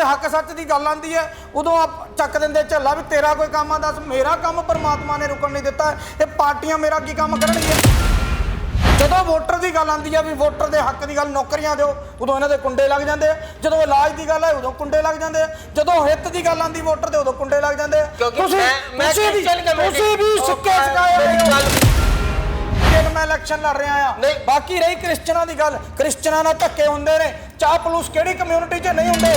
ਦੇ ਹੱਕ ਸੱਚ ਦੀ ਗੱਲ ਆਂਦੀ ਹੈ ਉਦੋਂ ਆਪ ਚੱਕ ਦਿੰਦੇ ਝੱਲਾ ਵੀ ਤੇਰਾ ਕੋਈ ਕੰਮ ਆ ਦੱਸ ਮੇਰਾ ਕੰਮ ਪਰਮਾਤਮਾ ਨੇ ਰੁਕਣ ਨਹੀਂ ਦਿੱਤਾ ਇਹ ਪਾਰਟੀਆਂ ਮੇਰਾ ਕੀ ਕੰਮ ਕਰਨਗੀਆਂ? ਜਦੋਂ ਵੋਟਰ ਦੀ ਗੱਲ ਆਂਦੀ ਆ ਵੀ ਵੋਟਰ ਦੇ ਹੱਕ ਦੀ ਗੱਲ ਨੌਕਰੀਆਂ ਦਿਓ ਉਦੋਂ ਇਹਨਾਂ ਦੇ ਕੁੰਡੇ ਲੱਗ ਜਾਂਦੇ ਆ। ਜਦੋਂ ਇਲਾਜ ਦੀ ਗੱਲ ਹੈ ਉਦੋਂ ਕੁੰਡੇ ਲੱਗ ਜਾਂਦੇ ਆ। ਜਦੋਂ ਹਿੱਤ ਦੀ ਗੱਲ ਆਂਦੀ ਵੋਟਰ ਦੇ ਉਦੋਂ ਕੁੰਡੇ ਲੱਗ ਜਾਂਦੇ ਆ। ਤੁਸੀਂ ਤੁਸੀਂ ਵੀ ਤੁਸੀਂ ਵੀ ਸਿੱਕੇ ਚਕਾਏ ਹੋਏ ਹੋ। ਜਦ ਮੈਂ ਇਲੈਕਸ਼ਨ ਲੜ ਰਿਹਾ ਆ। ਨਹੀਂ। ਬਾਕੀ ਰਹੀ ਕ੍ਰਿਸਚਨਾਂ ਦੀ ਗੱਲ। ਕ੍ਰਿਸਚਨਾਂ ਨਾਲ ਧੱਕੇ ਹੁੰਦੇ ਨੇ। ਚਾਹ ਪਲੂਸ ਕਿਹੜੀ ਕਮਿਊਨਿਟੀ 'ਚ ਨਹੀਂ ਹੁੰਦੇ?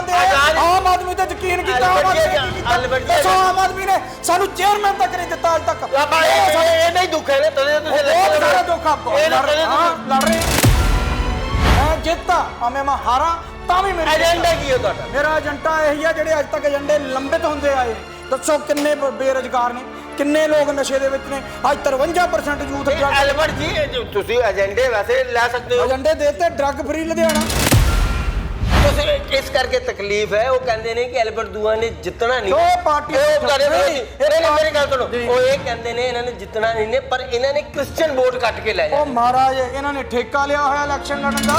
ਤਾਂ ਆ। ਆਜ਼ਾਦ- ਆਮ ਆਦਮੀ ਤੇ ਯਕੀਨ ਕੀਤਾ ਆਮ ਆਦਮੀ ਦੱਸੋ ਆਮ ਆਦਮੀ ਨੇ ਸਾਨੂੰ ਚੇਅਰਮੈਨ ਤੱਕ ਨਹੀਂ ਦਿੱਤਾ ਅੱਜ ਤੱਕ। ਆਪਾਂ ਇਹ ਨਹੀਂ ਦੁੱਖ ਹੈ ਤਦੇ ਤੁਸੀਂ ਬਹੁਤ ਸਾਰਾ ਦੁੱਖ ਨਾ ਲੜ ਰਹੇ। ਮੈਂ ਜਿੱਤਾ ਭਾਵੇਂ ਮੈਂ ਹਾਰਾਂ ਤਾਂ ਵੀ ਮੇਰੀ ਏਜੰਡਾ ਕੀ ਹੈ ਤੁਹਾਡਾ? ਮੇਰਾ ਏਜੰਟਾ ਇਹੀ ਆ ਜਿਹੜੇ ਅੱਜ ਤੱਕ ਏਜੰਡੇ ਲੰਬਿਤ ਹੁੰਦੇ ਆਏ। ਦੱਸੋ ਕਿੰਨੇ ਬੇਰੁਜ਼ਗਾਰ ਨੇ ਕਿੰਨੇ ਲੋਕ ਨਸ਼ੇ ਦੇ ਵਿੱਚ ਨੇ। ਅੱਜ 53% ਯੂਥ ਡਰੱਗ ਐਲਬਰਟ ਜੀ ਤੁਸੀਂ ਏਜੰਡੇ ਵੈਸੇ ਲੈ ਸਕਦੇ ਹੋ। ਏਜੰਡੇ ਦੇਤੇ ਡਰੱਗ ਫ੍ਰੀ ਲੁਧਿਆਣਾ। ਕਰਕੇ ਤਕਲੀਫ ਹੈ ਉਹ ਕਹਿੰਦੇ ਨੇ ਕਿ ਐਲਬਰਟ ਦੂਆ ਨੇ ਜਿੱਤਣਾ ਨਹੀਂ। ਕਿਉਂ ਇਹ ਪਾਰਟੀ- ਉਹ ਨਹੀਂ, ਨਹੀਂ ਇਹ ਨਹੀਂ ਮੇਰੀ ਗੱਲ ਸੁਣੋ। ਉਹ ਇਹ ਕਹਿੰਦੇ ਨੇ ਇਹਨਾਂ ਨੇ ਜਿੱਤਣਾ ਨਹੀਂ ਨੇ ਪਰ ਇਹਨਾਂ ਨੇ ਕ੍ਰਿਸਚੀਅਨ ਵੋਟ ਕੱਟ ਕੇ ਲੈ ਉਹ ਜਾਣਾ ਮਹਾਰਾਜ ਇਹਨਾਂ ਨੇ ਠੇਕਾ ਲਿਆ ਹੋਇਆ ਇਲੈਕਸ਼ਨ ਲੜਨ ਦਾ।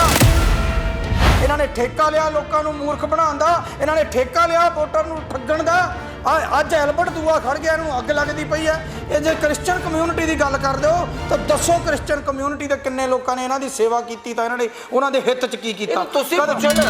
ਇਹਨਾਂ ਨੇ ਠੇਕਾ ਲਿਆ ਲੋਕਾਂ ਨੂੰ ਮੂਰਖ ਬਣਾਉਣ ਦਾ। ਇਹਨਾਂ ਨੇ ਠੇਕਾ ਲਿਆ ਵੋਟਰ ਨੂੰ ਠੱਗਣ ਦਾ। ਆ- ਅੱਜ ਐਲਬਰਟ ਦੂਆ ਖੜ ਗਿਆ ਇਹਨੂੰ ਅੱਗ ਲੱਗਦੀ ਪਈ ਹੈ। ਇਹ ਜੇ ਕ੍ਰਿਸਚੀਅਨ ਕਮਿਊਨਿਟੀ ਦੀ ਗੱਲ ਕਰਦੇ ਹੋ ਤਾਂ ਦੱਸੋ ਕ੍ਰਿਸਚੀਅਨ ਕਮਿਊਨਿਟੀ ਦੇ ਕਿੰਨੇ ਲੋਕਾਂ ਨੇ ਇਹਨਾਂ ਦੀ ਸੇਵਾ ਕੀਤੀ ਤਾਂ ਇਹਨਾਂ ਨੇ ਉਹਨਾਂ ਦੇ ਹਿੱਤ 'ਚ ਕੀ ਕੀਤਾ? ਤੁਸੀਂ ਪੁੱਛੋ ਨਾ।